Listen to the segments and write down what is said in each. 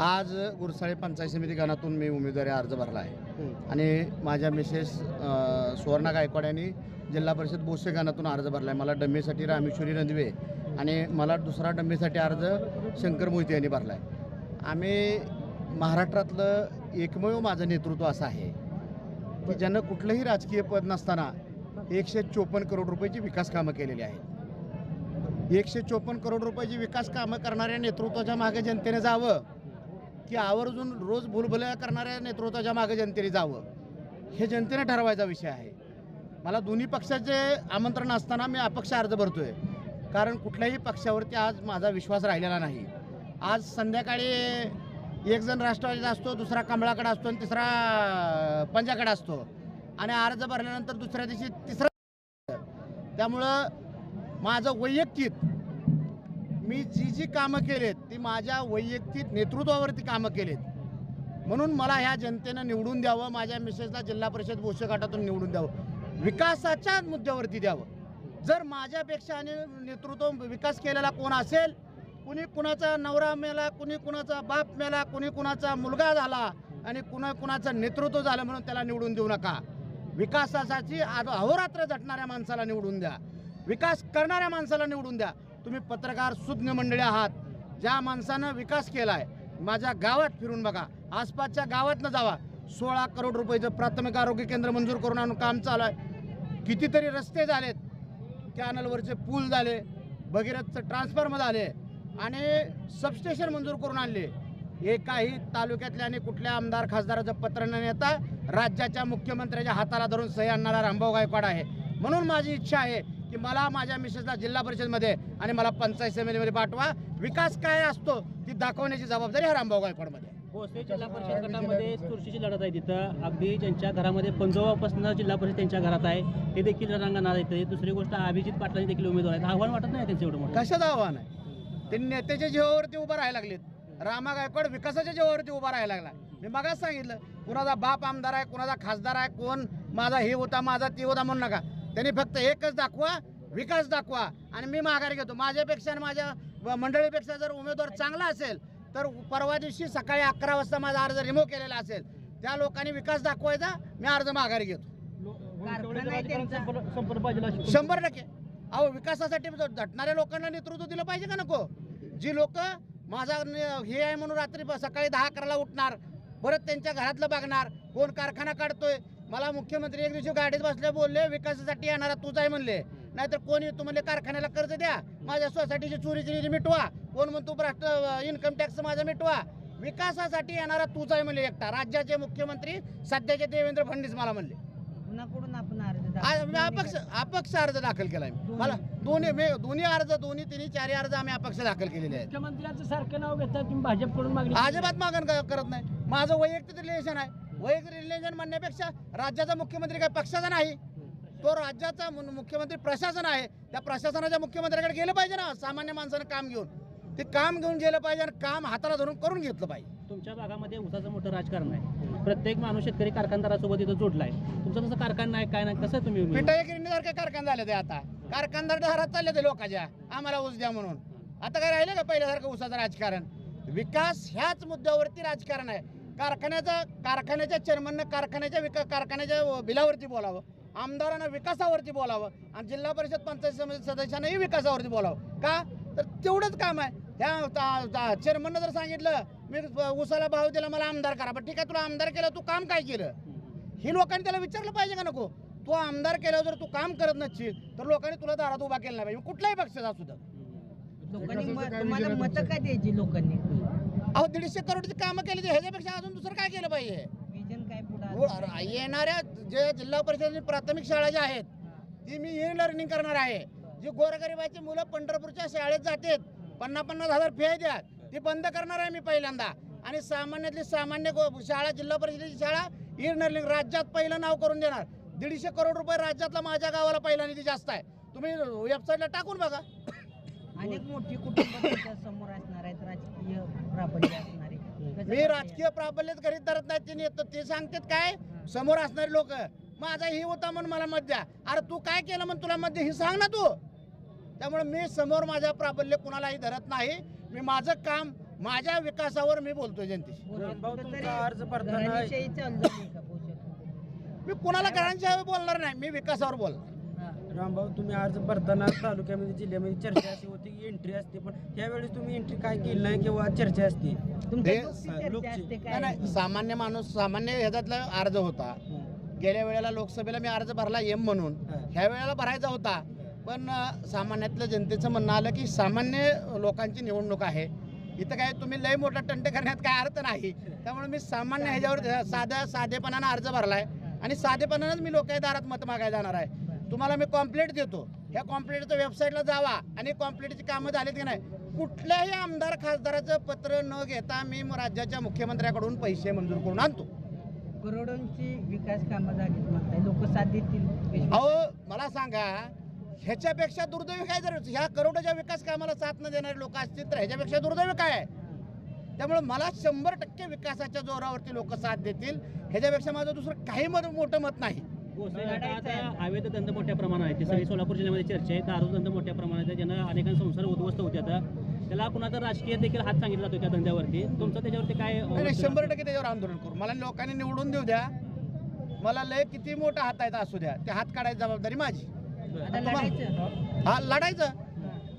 आज गुरसाळे पंचायत समिती गणातून मी उमेदवारी अर्ज भरला आहे. आणि माझ्या मिसेस सुवर्णा गायकवाड यांनी जिल्हा परिषद बोसे गणातून अर्ज भरला आहे. मला डम्मीसाठी रामेश्वरी रंधवे आणि मला दुसरा डम्मीसाठी अर्ज शंकर मोहिते यांनी भरला आहे. आम्ही महाराष्ट्रातलं एकमेव माझं नेतृत्व असं आहे की ज्यानं कुठलंही राजकीय पद नसताना एकशे चोपन्न करोड रुपयाची विकास कामं केलेली आहेत. एकशे चोपन्न करोड रुपयाची विकास कामं करणाऱ्या नेतृत्वाच्या मागे जनतेने जावं की आवर्जून रोज भुलभुल्या करणाऱ्या नेतृत्वाच्या मागे जनतेने जावं हे जनतेने ठरवायचा विषय आहे. मला दोन्ही पक्षाचे आमंत्रण असताना मी अपक्ष अर्ज भरतोय. कारण कुठल्याही पक्षावरती आज माझा विश्वास राहिलेला नाही. आज संध्याकाळी एक जण राष्ट्रवादीचा असतो दुसरा कमळाकडे असतो आणि तिसरा पंजाकडे असतो. आणि अर्ज भरल्यानंतर दुसऱ्या दिवशी तिसरा त्यामुळं माझं वैयक्तिक मी जी जी कामं केलेत ती माझ्या वैयक्तिक नेतृत्वावरती कामं केलेत. म्हणून मला ह्या जनतेनं निवडून द्यावं माझ्या मिसेसला जिल्हा परिषद बोशघाटातून निवडून द्यावं. विकासाच्या मुद्द्यावरती द्यावं. जर माझ्यापेक्षा आणि नेतृत्व विकास केलेला कोण असेल कुणी कुणाचा नवरा मेला कुणी कुणाचा बाप मेला कुणी कुणाचा मुलगा झाला आणि कुणा कुणाचं नेतृत्व झालं म्हणून त्याला निवडून देऊ नका. विकासासाठी आज अहोरात्र झटणाऱ्या माणसाला निवडून द्या. विकास करणाऱ्या माणसाला निवडून द्या. तुम्ही पत्रकार सुज्ञ मंडळी आहात. ज्या माणसानं विकास केला आहे माझ्या गावात फिरून बघा. आसपासच्या गावातनं जावा. सोळा करोड रुपयाचं प्राथमिक आरोग्य केंद्र मंजूर करून आणून काम चालू आहे कितीतरी रस्ते झालेत. कॅनलवरचे पूल झाले भगीरथचं ट्रान्सफॉर्मर झाले आणि सबस्टेशन मंजूर करून आणले. हे काही तालुक्यातल्या आणि कुठल्या आमदार खासदाराचं पत्र न नेता राज्याच्या मुख्यमंत्र्याच्या हाताला धरून सही आणणारा रामभाऊ गायकवाड आहे. म्हणून माझी इच्छा आहे की मला माझ्या मिसेसला जिल्हा परिषदमध्ये आणि मला पंचायत समितीमध्ये पाठवा. विकास काय असतो ती दाखवण्याची जबाबदारी हा रामभाऊ गायकवाडमध्ये. भोसले जिल्हा परिषद गटामध्ये चुरशीची लढत आहे तिथं. अगदी ज्यांच्या घरामध्ये पंजोबापासून जिल्हा परिषद त्यांच्या घरात आहे. ते देखील रणांगणात येते दुसरी गोष्ट अभिजित पाटलांनी देखील उमेदवार आहेत. आव्हान वाटत नाही त्यांचं एवढं मोठं? कशाचं आव्हान आहे? ते नेत्याच्या जीवावरती उभं राहायला लागलेत. रामा गायकवाड विकासाच्या जीवावरती उभा राहायला लागला. मी मगाच सांगितलं कुणाचा बाप आमदार आहे कुणाचा खासदार आहे कोण माझा हे होता माझा ते होता म्हणू नका. त्यांनी फक्त एकच दाखवा विकास दाखवा. आणि मी माघार घेतो. माझ्यापेक्षा आणि माझ्या मंडळीपेक्षा जर उमेदवार चांगला असेल तर परवा दिवशी सकाळी अकरा वाजता माझा अर्ज रिमूव्ह केलेला असेल. त्या लोकांनी विकास दाखवायचा मी अर्ज माघारी घेतो. अशी शंभर टक्के. अहो विकासासाठी झटणाऱ्या लोकांना नेतृत्व दिलं पाहिजे का नको? जी लोक माझा हे आहे म्हणून रात्री सकाळी दहा अकराला उठणार परत त्यांच्या घरातलं बघणार कोण कारखाना काढतोय मला मुख्यमंत्री एक दिवशी गाडीत बसले बोलले विकासासाठी येणारा तूच आहे म्हणले. नाहीतर कोण येतो म्हणले कारखान्याला कर्ज द्या. माझ्या सोसायटीची चोरीची निधी मिटवा. कोण म्हणतो भ्रष्ट इन्कम टॅक्स माझा मिटवा. विकासासाठी येणारा तूच आहे म्हणले एकटा. राज्याचे मुख्यमंत्री सध्याचे देवेंद्र फडणवीस मला म्हणले. कुणाकडून आपण अर्ज आज मी अपक्ष अपक्ष अर्ज दाखल केलाय मी. मला दोन्ही मी दोन्ही अर्ज दोन्ही तिन्ही चारही अर्ज आम्ही अपक्ष दाखल केलेले आहेत. मुख्यमंत्र्यांचं सारखं नाव घेतात तुम्ही भाजपकडून मागणी अजिबात मागण करत नाही. माझं वैयक्तिक रिलेशन आहे. वैयक्तिक रिलेशन म्हणण्यापेक्षा राज्याचा मुख्यमंत्री काही पक्षाचा नाही. तो राज्याचा मुख्यमंत्री प्रशासन आहे. त्या प्रशासनाच्या मुख्यमंत्र्याकडे गेलं पाहिजे ना सामान्य माणसानं काम घेऊन. ते काम घेऊन गेलं पाहिजे आणि काम हाताला धरून करून घेतलं पाहिजे. तुमच्या भागामध्ये उसाचं मोठं राजकारण आहे. प्रत्येक माणूस शेतकरी कारखानदारासोबत इथं जोडलाय तुमचं तसं कारखाना नाही काय नाही कसं तुम्ही पिंटाई गिरणीसारखे कारखान झाले ते आता. कारखानदार दारात चालले ते लोकांच्या. आम्हाला ऊस द्या म्हणून. आता काय राहिलं का? पहिल्यासारखं ऊसाचं राजकारण. विकास ह्याच मुद्द्यावरती राजकारण आहे. कारखान्याचा कारखान्याच्या चेअरमननं कारखान्याच्या विका कारखान्याच्या बिलावरती बोलावं. आमदारांना विकासावरती बोलावं. आणि जिल्हा परिषद पंचायत समिती सदस्यांनाही विकासावरती बोलावं. का? तर तेवढंच काम आहे. त्या चेअरमननं जर सांगितलं मी उसाला भाव दिला मला आमदार करा. बरं ठीक आहे तुला आमदार केलं तू काम काय केलं? ही लोकांनी त्याला विचारलं पाहिजे का नको? तू आमदार केल्यावर जर तू काम करत नसशील तर लोकांनी तुला दारात उभा केला नाही पाहिजे. कुठल्याही पक्षाचा असू द्या लोकांनी तुम्हाला मतं काय द्यायची लोकांनी? अहो दीडशे करोडची कामं केली ह्याच्यापेक्षा अजून दुसरं काय केलं पाहिजे? पुढे व- येणाऱ्या जे जिल्हा परिषद आणि प्राथमिक शाळा ज्या आहेत ती मी ई लर्निंग करणार आहे. जी गोरगरिबाची मुलं पंढरपूरच्या शाळेत जातात पन्नास पन्नास हजार फी द्या ती बंद करणार आहे मी पहिल्यांदा. आणि सामान्यातली सामान्य शाळा जिल्हा परिषदेची शाळा ई लर्निंग राज्यात पहिलं नाव करून देणार. दीडशे करोड रुपये राज्यातला माझ्या गावाला पहिला निधी जास्त आहे. तुम्ही वेबसाईटला टाकून बघा. अनेक मोठी कुटुंब समोर असणार आहेत राजकीय प्राबल्य असणारे. मी? राजकीय प्राबल्यच करीत धरत नाही ते नेतो ते सांगतात काय? समोर असणारे लोक माझा ही होता म्हणून मला मत द्या. अरे तू काय केलं म्हणून तुला मत दे ही सांग ना तू. त्यामुळे मी समोर माझ्या प्राबल्य कुणालाही धरत नाही. मी माझं काम माझ्या विकासावर मी बोलतोय जनतेशी. रामभाऊ, कुठंतरी तुमचा अर्ज भरताना- घराणेशाही चालू झाली का पोषक मी कुणाला घरांच्या बोलणार नाही मी विकासावर बोल हा. रामभाऊ तुम्ही अर्ज भरताना तालुक्यामध्ये जिल्ह्यामध्ये चर्चा अशी होती की एंट्री असते पण त्यावेळेस तुम्ही एंट्री काय केली नाही किंवा चर्चा असते? लोकची- नाही सामान्य माणूस सामान्य ह्याच्यातला अर्ज होता. गेल्या वेळेला लोकसभेला मी अर्ज भरला एम म्हणून. हा. ह्या वेळेला भरायचा होता. पण अ, सामान्यातलं जनतेचं म्हणणं आलं की सामान्य लोकांची निवडणूक आहे. इथं काय तुम्ही लय मोठा टंट करण्यात काय अर्थ नाही. त्यामुळे मी सामान्य ह्याच्यावर साध्या साधेपणानं अर्ज भरलाय. आणि साधेपणानंच मी लोकांच्या दारात मत मागायला जाणार आहे. तुम्हाला मी कॉम्प्लेट देतो. ह्या कॉम्प्लेटच्या वेबसाईटला जावा आणि कॉम्प्लेटची कामं झालीत की नाही कुठल्याही आमदार खासदाराचं पत्र न घेता मी राज्याच्या मुख्यमंत्र्याकडून पैसे मंजूर करून आणतो. करोडोंची विकास कामं झालीत म्हणताय. लोक साथ देतील. अहो मला सांगा ह्याच्यापेक्षा दुर्दैवी काय जर ह्या करोडच्या विकास कामाला साथ न देणारे लोक असतील तर ह्याच्यापेक्षा दुर्दैवी काय? आहे त्यामुळे मला शंभर टक्के विकासाच्या जोरावरती लोक साथ देतील. ह्याच्यापेक्षा माझं दुसरं काही मत मोठं मत नाही. अवैध धंदा मोठ्या प्रमाणात आहे. ते सगळी सोलापूर जिल्ह्यामध्ये चर्चा आहे दारू धंदा मोठ्या प्रमाणात आहे ज्यांना अनेकांचे संसार उद्ध्वस्त होते आता. त्याला कुणाचा राजकीय देखील हात सांगितला जातो त्या धंद्यावरती. तुमचं त्याच्यावरती काय शंभर टक्के त्याच्यावर आंदोलन करू. मला लोकांनी निवडून देऊ द्या. मला लय किती मोठा हात आहे असू द्या. ते हात काढायची जबाबदारी माझी. हा लढायचं.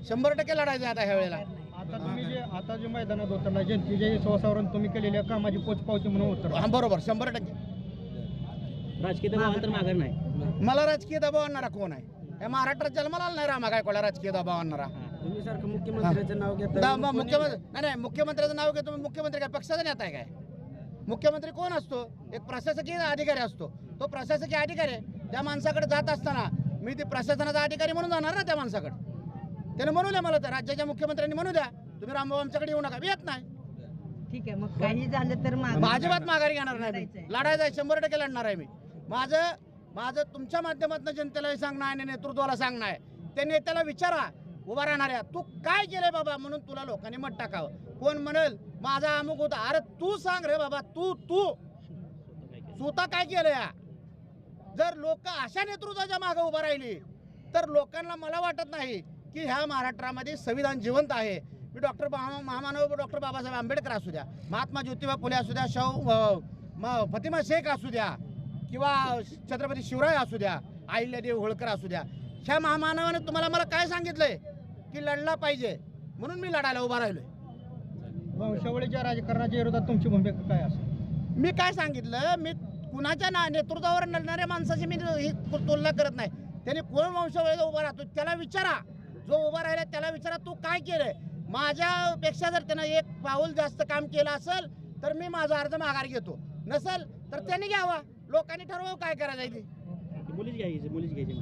शंभर टक्के लढायचं आता ह्या वेळेला. आता तुम्ही जे आता जे मैदानात उतरला जनतेच्या विश्वासावरून तुम्ही केलेल्या कामाची पोचपावती म्हणून उतरला हा बरोबर. शंभर टक्के. राजकीय दबाव तर माघार नाही. मला राजकीय दबाव आणणारा कोण आहे? या महाराष्ट्रात जन्माला आला नाही रामा गायकवाडला राजकीय दबाव आणणारा. तुम्ही सारखं मुख्यमंत्र्याचं नाव दा- घेता मग मुख्यमंत्री नाही नाही मुख्यमंत्र्याचं नाव घेतो मुख्यमंत्री काय पक्षाचा नेता आहे काय? मुख्यमंत्री कोण असतो? एक प्रशासकीय अधिकारी असतो. तो प्रशासकीय अधिकारी आहे. त्या माणसाकडे जात असताना मी ते प्रशासनाचा अधिकारी म्हणून जाणार ना त्या माणसाकडे. त्याने म्हणू द्या मला तर राज्याच्या मुख्यमंत्र्यांनी म्हणू द्या. तुम्ही रामभाऊ आमच्याकडे येऊ नका. मी येत नाही. ठीक आहे मग काही झालं तर मागं- अजिबात माघारी घेणार नाही मी. लढायचं आहे. शंभर टक्के लढणार आहे मी. माझं माझं तुमच्या माध्यमातून जनतेला सांगणं आहे आणि नेतृत्वाला सांगणं आहे. त्या नेत्याला विचारा उभा राहणाऱ्या तू काय केलंय बाबा म्हणून तुला लोकांनी मत टाकावं? कोण म्हणेल माझा अमुक होता. अरे तू सांग रे बाबा तू तू. स्वतः काय केलं या जर लोक अशा नेतृत्वाच्या मागे उभं राहिली तर लोकांना मला वाटत नाही की ह्या महाराष्ट्रामध्ये संविधान जिवंत आहे. मी डॉक्टर महामानव डॉक्टर बाबासाहेब आंबेडकर असू द्या महात्मा ज्योतिबा फुले असू द्या शव म- फतिमा शेख असू द्या किंवा छत्रपती शिवराय असू द्या अहिल्यादेव होळकर असू द्या ह्या महामानवाने तुम्हाला मला काय सांगितलंय? की लढला पाहिजे. म्हणून मी लढायला उभा राहिलोय. वंशावळीच्या राजकारणाच्या विरोधात तुमची भूमिका काय असेल मी काय सांगितलं? मी कुणाच्या ना नेतृत्वावर लढणाऱ्या माणसाची मी ही तुलना करत नाही. त्याने कोण वंशावळीला उभा राहतो त्याला विचारा. जो उभा राहिला त्याला विचारा तू काय केलंय? माझ्यापेक्षा जर त्यानं एक पाऊल जास्त काम केलं असेल तर मी माझा अर्ज माघार घेतो. नसेल तर त्यांनी घ्यावा. लोकांनी ठरवावं काय करायचं आहे ते. मुलीच घ्यायची मुलीच घ्यायची.